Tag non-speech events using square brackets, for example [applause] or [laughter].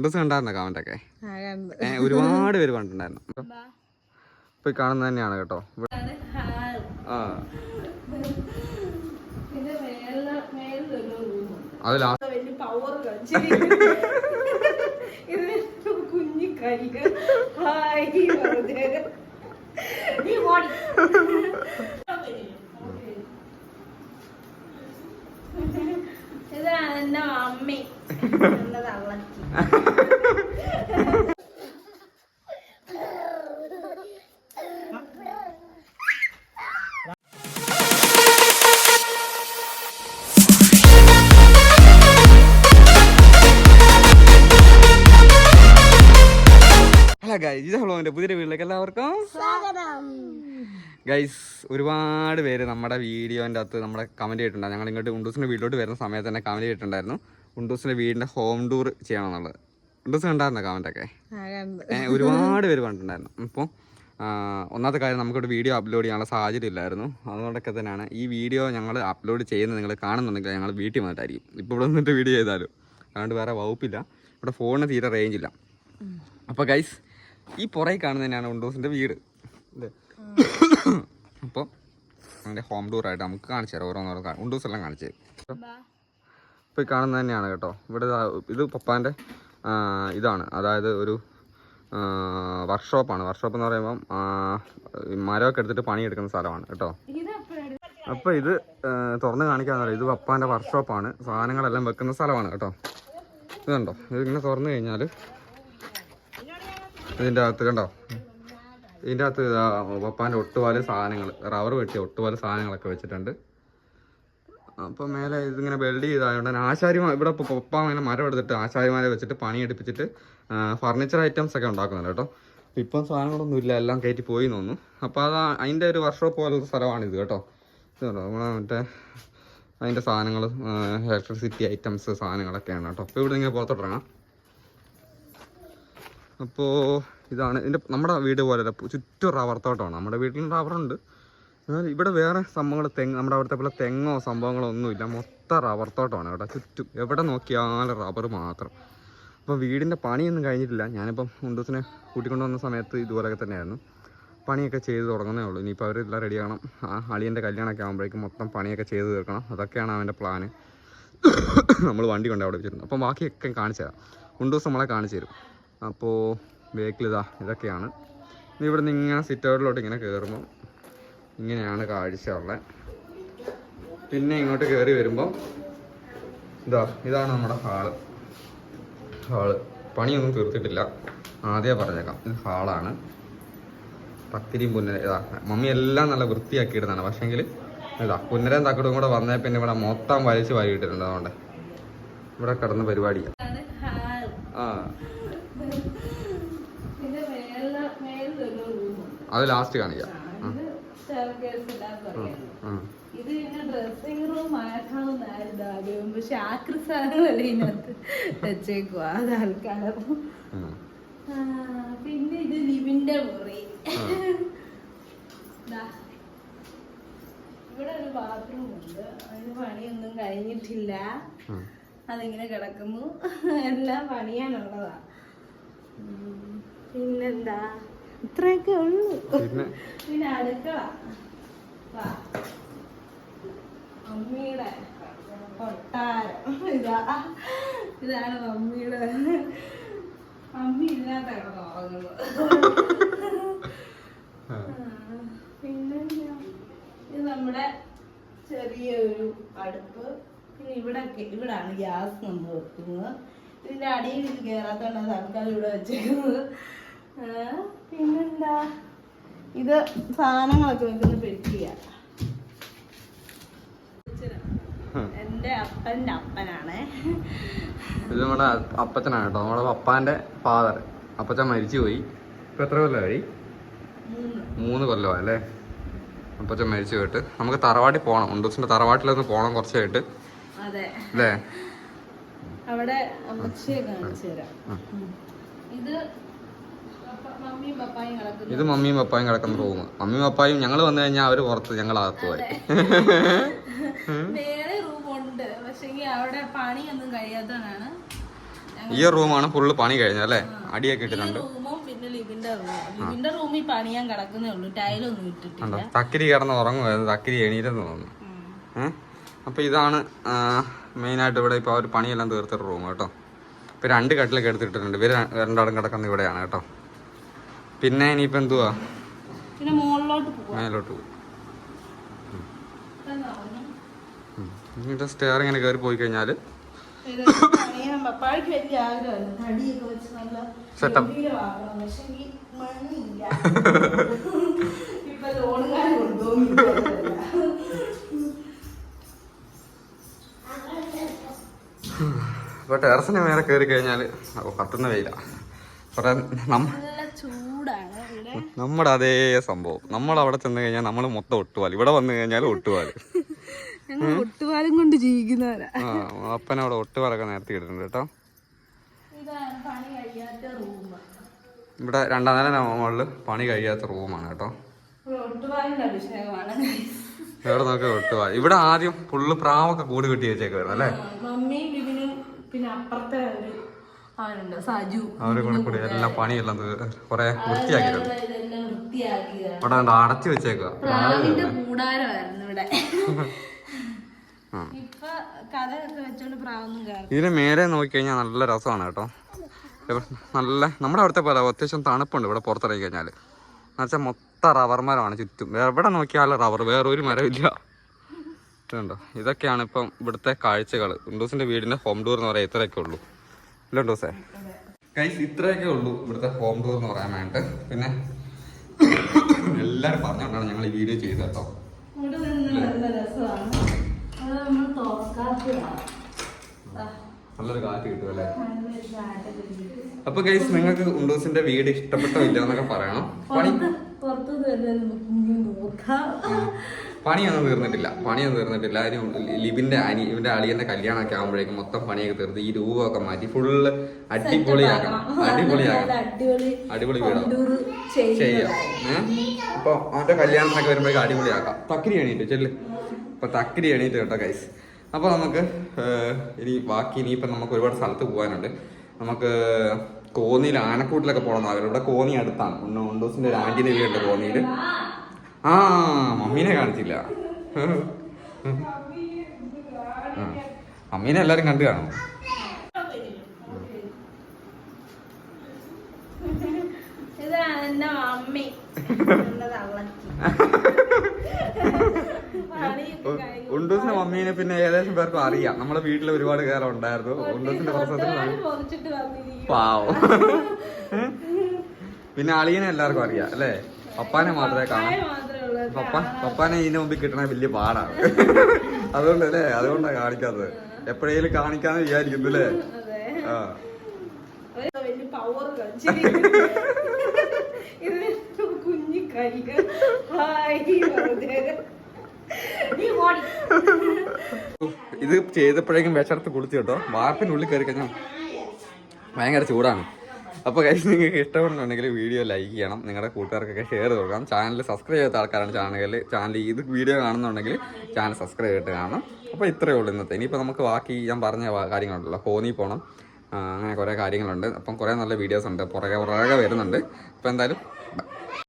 ദിവസം ഉണ്ടായിരുന്നോ കമന്റ് ഒക്കെ ഒരുപാട് പേര് കണ്ടിട്ടുണ്ടായിരുന്നു. ഇപ്പൊ ഈ കാണുന്നത് തന്നെയാണ് കേട്ടോ. ഇതാണ്. ആ. അത് ലാ അത് വലിയ ഗൈസ് ഇത് ഹലോന്റെ പുതിയ വീട്ടിലേക്ക് എല്ലാവർക്കും ഗൈസ് ഒരുപാട് പേര് നമ്മുടെ വീഡിയോന്റെ അകത്ത് നമ്മുടെ കമന്റ് ചെയ്തിട്ടുണ്ടായിരുന്നു. ഞങ്ങൾ ഇങ്ങോട്ട് ഉണ്ടൂസിന്റെ വീട്ടിലോട്ട് വരുന്ന സമയത്ത് തന്നെ കമന്റ് ചെയ്തിട്ടുണ്ടായിരുന്നു. ഉണ്ടൂസിന്റെ വീടിന്റെ ഹോം ടൂർ ചെയ്യണമെന്നുള്ളത്. ഉണ്ടൂസ് ഉണ്ടായിരുന്നോ കമന്റൊക്കെ ഒരുപാട് പേര് പറഞ്ഞിട്ടുണ്ടായിരുന്നു അപ്പോൾ ഒന്നാമത്തെ കാര്യം നമുക്കിവിടെ വീഡിയോ അപ്ലോഡ് ചെയ്യാനുള്ള സാഹചര്യം ഇല്ലായിരുന്നു. അതുകൊണ്ടൊക്കെ തന്നെയാണ് ഈ വീഡിയോ ഞങ്ങൾ അപ്ലോഡ് ചെയ്യുന്നത് നിങ്ങൾ കാണുന്നുണ്ടെങ്കിൽ ഞങ്ങൾ വീട്ടിൽ വന്നിട്ടായിരിക്കും. ഇപ്പോൾ ഇവിടെ നിന്നിട്ട് വീഡിയോ ചെയ്താലും. അതുകൊണ്ട് വേറെ വകുപ്പില്ല. ഇവിടെ ഫോണിന് തീരെ റേഞ്ച് ഇല്ല. അപ്പോൾ ഗൈസ് ഈ പുറകെ കാണുന്നത് തന്നെയാണ് വിൻഡോസിന്റെ വീട് അല്ലേ അപ്പോൾ അതിന്റെ ഹോം ടൂറായിട്ട് നമുക്ക് കാണിച്ചു തരാം ഓരോന്നോരോ വിൻഡോസ് എല്ലാം കാണിച്ചു തരും. ഇപ്പോൾ ഈ കാണുന്നത് തന്നെയാണ് കേട്ടോ. ഇവിടെ ഇത് പപ്പാന്റെ ഇതാണ്. അതായത് ഒരു വർക്ക്ഷോപ്പാണ് വർക്ക്ഷോപ്പ് എന്ന് പറയുമ്പം മരമൊക്കെ എടുത്തിട്ട് പണിയെടുക്കുന്ന സ്ഥലമാണ് കേട്ടോ. അപ്പോൾ ഇത് തുറന്ന് കാണിക്കാന്ന് പറയാം. ഇത് പപ്പാന്റെ വർക്ക്ഷോപ്പാണ് സാധനങ്ങളെല്ലാം വെക്കുന്ന സ്ഥലമാണ് കേട്ടോ. ഇത് കണ്ടോ? ഇതിങ്ങനെ തുറന്നു കഴിഞ്ഞാൽ ഇതിന്റെ അകത്ത് കണ്ടോ? ഇതിന്റെ അകത്ത് പപ്പാന്റെ ഒട്ടുപാൽ സാധനങ്ങൾ റബ്ബർ വെട്ടിയ ഒട്ടുപാൽ സാധനങ്ങളൊക്കെ വെച്ചിട്ടുണ്ട്. അപ്പോൾ മേലെ ഇതിങ്ങനെ വെൽഡ് ചെയ്തായതുകൊണ്ട് ആശാരി ഇവിടെ ഇപ്പോൾ പപ്പ ഇങ്ങനെ മരം എടുത്തിട്ട് ആശാരിമാരെ വെച്ചിട്ട് പണിയെടുപ്പിച്ചിട്ട് ഫർണിച്ചർ ഐറ്റംസ് ഒക്കെ ഉണ്ടാക്കുന്നുണ്ട് കേട്ടോ. ഇപ്പം സാധനങ്ങളൊന്നും ഇല്ല എല്ലാം കയറ്റി പോയി തോന്നുന്നു. അപ്പോൾ അത് അതിന്റെ ഒരു വർക്ക്ഷോപ്പ് പോലത്തെ സ്ഥലമാണിത് കേട്ടോ. നമ്മളെ മറ്റേ അതിന്റെ സാധനങ്ങൾ ഇലക്ട്രിസിറ്റി ഐറ്റംസ് സാധനങ്ങളൊക്കെയാണ് കേട്ടോ. അപ്പോൾ ഇവിടെ ഇങ്ങനെ പുറത്തോട്ടിറങ്ങാം. അപ്പോൾ ഇതാണ് ഇതിന്റെ നമ്മുടെ വീട് പോലെയല്ല ചുറ്റും റബ്ബർ തോട്ടമാണ്. നമ്മുടെ വീട്ടിൽ റബ്ബറുണ്ട് എന്നാൽ ഇവിടെ വേറെ സംഭവങ്ങൾ തെങ്ങ് നമ്മുടെ അവിടുത്തെ പോലെ തെങ്ങോ സംഭവങ്ങളോ ഒന്നുമില്ല. മൊത്തം റബ്ബർ തോട്ടമാണ് ഇവിടെ ചുറ്റും. എവിടെ നോക്കിയാലും റബ്ബർ മാത്രം. അപ്പോൾ വീടിന്റെ പണിയൊന്നും കഴിഞ്ഞിട്ടില്ല. ഞാനിപ്പം ഉണ്ടൂസിനെ കൂട്ടിക്കൊണ്ട് വന്ന സമയത്ത് ഇതുപോലെയൊക്കെ തന്നെയായിരുന്നു. പണിയൊക്കെ ചെയ്ത് തുടങ്ങുന്നേ ഉള്ളൂ. ഇനിയിപ്പോൾ അവരെല്ലാം റെഡി ആകണം. ആ അളിയന്റെ കല്യാണമൊക്കെ ആകുമ്പോഴേക്കും മൊത്തം പണിയൊക്കെ ചെയ്ത് തീർക്കണം. അതൊക്കെയാണ് അവന്റെ പ്ലാന് [coughs] നമ്മൾ വണ്ടി കൊണ്ട് അവിടെ വെച്ചിരുന്നത്. അപ്പം ബാക്കിയൊക്കെ കാണിച്ചു തരാം ഉണ്ടൂസ് നമ്മളെ കാണിച്ചു തരും. അപ്പോൾ ബേക്കിൽ ഇതാ ഇതൊക്കെയാണ്. ഇനി ഇവിടെ നിന്ന് ഇങ്ങനെ സിറ്റൗട്ടിലോട്ട് ഇങ്ങനെ കയറുമ്പോൾ ഇങ്ങനെയാണ് കാഴ്ച ഉള്ളത് പിന്നെ ഇങ്ങോട്ട് കയറി വരുമ്പോൾ ഇതാ ഇതാണ് നമ്മുടെ ഹാൾ ഹാൾ പണിയൊന്നും തീർത്തിട്ടില്ല. ആദ്യമേ പറഞ്ഞേക്കാം. ഇത് ഹാളാണ് പത്തിരിയും പുന്നര ഇതാ മമ്മി എല്ലാം നല്ല വൃത്തിയാക്കി ഇടുന്നതാണ് പക്ഷേങ്കിൽ ഇതാ പുന്നരയും തക്കടും കൂടെ വന്നേ പിന്നെ ഇവിടെ മൊത്തം വലിച്ച് വാരി ഇട്ടിട്ടുണ്ട് അതുകൊണ്ട്. ഇവിടെ കിടന്ന് പരിപാടിയാണ്. ആ പിന്നെ മേളിൽ മേളിലൊരു റൂമുണ്ട്. അത് ലാസ്റ്റ് കാണിക്കാം. ഇത് പിന്നെ ഡ്രസ്സിംഗ് റൂം ആക്കാമെന്നായിരുന്നു ആഗ്രഹം പക്ഷെ ആക്രി സാധനങ്ങളല്ലേ ഇതിനകത്ത് വെച്ചേക്കുവാ. അത് ആൾക്കാരും. പിന്നെ ഇത് ലിവിന്റെ മുറി. ദാ. ഇവിടെ ഒരു ബാത്റൂം ഉണ്ട്. അതിന് പണിയൊന്നും കഴിഞ്ഞിട്ടില്ല. അതിങ്ങനെ കിടക്കുന്നു. എല്ലാം പണിയാനുള്ളതാ. പിന്നെന്താ? ഇത്രയൊക്കെ ഉള്ളു. പിന്നെ? പിന്നെ അടുക്കള വാ. മമ്മിയുടെ കൊട്ടാരം. ഇതാ. ഇതാണ് മമ്മിയുടെ മമ്മി ഇല്ലാത്ത ഉറങ്ങുന്നത് ആ. പിന്നെന്താ? ഇത് നമ്മുടെ ചെറിയൊരു അടുപ്പ്. പിന്നെ ഇവിടെ ഇവിടാണ് ഗ്യാസ് നമ്മൾ വെക്കുന്നത്. ഇതിന്റെ അടിയിൽ ഇത് കയറാത്തോണ്ടാണ് തൽക്കാലം ഇവിടെ വെച്ചേക്കുന്നത്. പിന്നെന്താ? ഇത് സാധനങ്ങളൊക്കെ വെക്കുന്ന പെട്ടിയ എന്റെ അപ്പന്റെ അപ്പനാണ്. ഇത് നമ്മുടെ അപ്പച്ചനാണ് കേട്ടോ. നമ്മുടെ പപ്പാന്റെ ഫാദർ അപ്പച്ചൻ മരിച്ചുപോയി. ഇപ്പൊ എത്ര കൊല്ലമായി മൂന്ന്. കൊല്ലമായി അല്ലേ അപ്പച്ചൻ മരിച്ചു പോയിട്ട് നമുക്ക് തറവാട്ടിൽ പോകണം ഉണ്ടൂസിന്റെ തറവാട്ടിലൊന്ന് പോകണം കുറച്ചായിട്ട്. അതെ. അല്ലേ? അവിടെ അമ്മച്ചിയെ കാണിച്ചു തരാം ഇത് പപ്പ- മമ്മിയും പപ്പായും കിടക്കുന്നു ഇത് മമ്മിയും പപ്പായും കിടക്കുന്ന റൂം മമ്മിയും പപ്പായും ഞങ്ങൾ വന്നു കഴിഞ്ഞാൽ അവർ പുറത്ത് ഞങ്ങൾ അകത്ത് പോയി വേറെ അവിടെ പണിയൊന്നും കഴിയാത്തതാണ്. ഈ റൂമാണ് ഫുള്ള് പണി കഴിഞ്ഞത് അല്ലേ? അടിയൊക്കെ ഇട്ടിട്ടുണ്ട്. തക്കിരി കിടന്ന് ഉറങ്ങുമായിരുന്നു തക്കിരി എണീരെന്ന് തോന്നുന്നു. ഏഹ് അപ്പോൾ ഇതാണ് മെയിനായിട്ട് ഇവിടെ ഇപ്പോൾ അവർ പണിയെല്ലാം തീർത്തിട്ട് റൂം കേട്ടോ. ഇപ്പൊ രണ്ട് കട്ടിലൊക്കെ എടുത്തിട്ടിട്ടുണ്ട്. ഇവർ രണ്ടാളും കിടക്കുന്ന ഇവിടെയാണ് കേട്ടോ. പിന്നെ ഇനിയിപ്പോൾ എന്തുവാ? പിന്നെ മുകളിലോട്ട് മേലോട്ട് പോകും സ്റ്റെയർ ഇങ്ങനെ കയറി പോയി കഴിഞ്ഞാൽ കൊണ്ടുപോകുന്നില്ല ഇപ്പോൾ ടെറസിന് മേലെ കയറി കഴിഞ്ഞാൽ കത്തുന്ന വെയില കുറേ നമ്മ നല്ല ചൂടാണ് ഇവിടെ നമ്മുടെ അതേ സംഭവം. നമ്മൾ അവിടെ ചെന്ന് കഴിഞ്ഞാൽ നമ്മൾ മൊത്തം ഒട്ടുപാൽ ഇവിടെ വന്നു കഴിഞ്ഞാൽ ഒട്ടുപാൽ ഞങ്ങൾ ഒട്ടുപാലും കൊണ്ട് ജീവിക്കുന്നവരാ. അപ്പനവിടെ ഒട്ടുപാലൊക്കെ നേരത്തെ ഇടുന്നുണ്ട് കേട്ടോ. ഇവിടെ രണ്ടാം നില മുകളിൽ പണി കഴിയാത്ത റൂമാണ് കേട്ടോ. വേറെ നോക്കി ഒട്ടുപാൽ ഇവിടെ ആദ്യം ഫുള്ള് പ്രാവൊക്കെ കൂട് കെട്ടി വെച്ചേക്കുവായിരുന്നു അല്ലേ? മമ്മിയും പിന്നെ അപ്പുറത്തെ അവനുണ്ട് സജു അവരെ കൂടെ കൂടി എല്ലാം പണിയെല്ലാം കുറെ വൃത്തിയാക്കി ഇവിടെ കണ്ടോ അടച്ചു വെച്ചേക്കുക കൂടാരമായിരുന്നു ഇവിടെ. [laughs] ഇതിന് മേലെ നോക്കിക്കഴിഞ്ഞാൽ നല്ല രസമാണ് കേട്ടോ. നല്ല നമ്മുടെ അവിടുത്തെ പോലെ അത്യാവശ്യം തണുപ്പുണ്ട് ഇവിടെ പുറത്തിറങ്ങി കഴിഞ്ഞാൽ എന്നുവെച്ചാൽ മൊത്തം റബ്ബർ മരമാണ് ചുറ്റും. എവിടെ നോക്കിയാലും റബ്ബർ വേറെ ഒരു മരമില്ല. ഇതുണ്ടോ? ഇതൊക്കെയാണ് ഇപ്പം ഇവിടുത്തെ കാഴ്ചകൾ ഉണ്ടൂസിന്റെ വീടിന്റെ ഹോം ടൂർ എന്ന് പറയാൻ ഇത്രയൊക്കെ ഉള്ളൂ. ഇല്ല ഡോസേ കൈസ് ഇത്രയൊക്കെ ഉള്ളൂ ഇവിടുത്തെ ഹോം ടൂർ എന്ന് പറയാൻ വേണ്ടിട്ട്. പിന്നെ എല്ലാവരും പറഞ്ഞുകൊണ്ടാണ് ഞങ്ങൾ ഈ വീഡിയോ ചെയ്തത് കേട്ടോ. നല്ല രസമാണ്. അത് നമ്മൾ തുറക്കാത്തതാണ് നല്ലൊരു കാറ്റ് കിട്ടും അല്ലേ. അപ്പൊ ഗൈസ് നിങ്ങൾക്ക് ഉണ്ടൂസിന്റെ വീട് ഇഷ്ടപ്പെട്ടോ ഇല്ല എന്നൊക്കെ പറയണം. പണി പുറത്തു നമുക്ക് നോക്കാം. പണിയൊന്നും തീർന്നിട്ടില്ല. പണിയൊന്നും തീർന്നിട്ടില്ല. അതിന് ലിബിന്റെ അനി ഇവന്റെ അളിയന്റെ കല്യാണമൊക്കെ ആകുമ്പോഴേക്കും മൊത്തം പണിയൊക്കെ തീർത്ത് ഈ രൂപമൊക്കെ മാറ്റി ഫുള്ള് അടിപൊളിയാക്കണം. അടിപൊളിയാക്കണം. അടിപൊളി കൊണ്ടൂറ് ചെയ്യാം. അപ്പൊ അവന്റെ കല്യാണത്തിനൊക്കെ വരുമ്പോഴേക്കും അടിപൊളിയാക്കാം. തക്കിരി എണീറ്റ് ചെല്ല്. അപ്പൊ തക്കിരി എണീറ്റ് കേട്ടോ കൈസ് അപ്പൊ നമുക്ക് ഇനി ബാക്കി ഇനിയിപ്പം നമുക്ക് ഒരുപാട് സ്ഥലത്ത് പോകാനുണ്ട്. നമുക്ക് കോന്നിയിൽ ആനക്കൂട്ടിലൊക്കെ പോകണം ആഗ്രഹം. ഇവിടെ കോന്നി അടുത്താണ്. ഉണ്ടൂസിന്റെ ഒരു ആന്റിനെ വീടുണ്ട് കോന്നിയിൽ. ആ മമ്മീനെ കാണിച്ചില്ല. അമ്മീനെ മമ്മീനെ എല്ലാരും കണ്ടു കാണും. ഉണ്ടൂസിന്റെ മമ്മീനെ പിന്നെ ഏകദേശം പേർക്കും അറിയാം. നമ്മുടെ വീട്ടിൽ ഒരുപാട് കാലം ഉണ്ടായിരുന്നു. ഉണ്ടൂസിന്റെ പ്രസവത്തിന് പാവോ. [laughs] പിന്നെ അളിയനെ എല്ലാവർക്കും അറിയാം അല്ലേ? പപ്പാനെ മാത്രമേ കാണാം. പപ്പ പപ്പാനെ ഇതിന് മുമ്പിൽ കിട്ടണ വലിയ പാടാണ്. അതുകൊണ്ട് അല്ലേ അതുകൊണ്ടാണ് കാണിക്കാത്തത്. എപ്പോഴേലും കാണിക്കാന്ന് വിചാരിക്കുന്നു അല്ലേ. ആ. കുഞ്ഞി കൈകൾ. ഇത് ചെയ്തപ്പോഴേക്കും വിഷർത്ത് കുളിച്ചു കേട്ടോ. വാർപ്പിനുള്ളിൽ കയറി കഴിഞ്ഞാൽ ഭയങ്കര ചൂടാണ്. അപ്പോൾ കഴിച്ച് നിങ്ങൾക്ക് ഇഷ്ടപ്പെടുന്നുണ്ടെങ്കിൽ വീഡിയോ ലൈക്ക് ചെയ്യണം. നിങ്ങളുടെ കൂട്ടുകാർക്കൊക്കെ ഷെയർ കൊടുക്കണം. ചാനൽ സബ്സ്ക്രൈബ് ചെയ്ത ആൾക്കാരാണ് ചാനലിൽ ചാനൽ ഇത് വീഡിയോ കാണുന്നുണ്ടെങ്കിൽ ചാനൽ സബ്സ്ക്രൈബ് ചെയ്തിട്ട് കാണണം. അപ്പോൾ ഇത്രയേ ഉള്ളൂ ഇന്നത്തെ. ഇനിയിപ്പോൾ നമുക്ക് ബാക്കി ഞാൻ പറഞ്ഞ കാര്യങ്ങളുണ്ടല്ലോ. കോന്നി പോകണം അങ്ങനെ കുറേ കാര്യങ്ങളുണ്ട്. അപ്പം കുറേ നല്ല വീഡിയോസ് ഉണ്ട്. പുറകെ പുറകെ വരുന്നുണ്ട്. അപ്പോൾ എന്തായാലും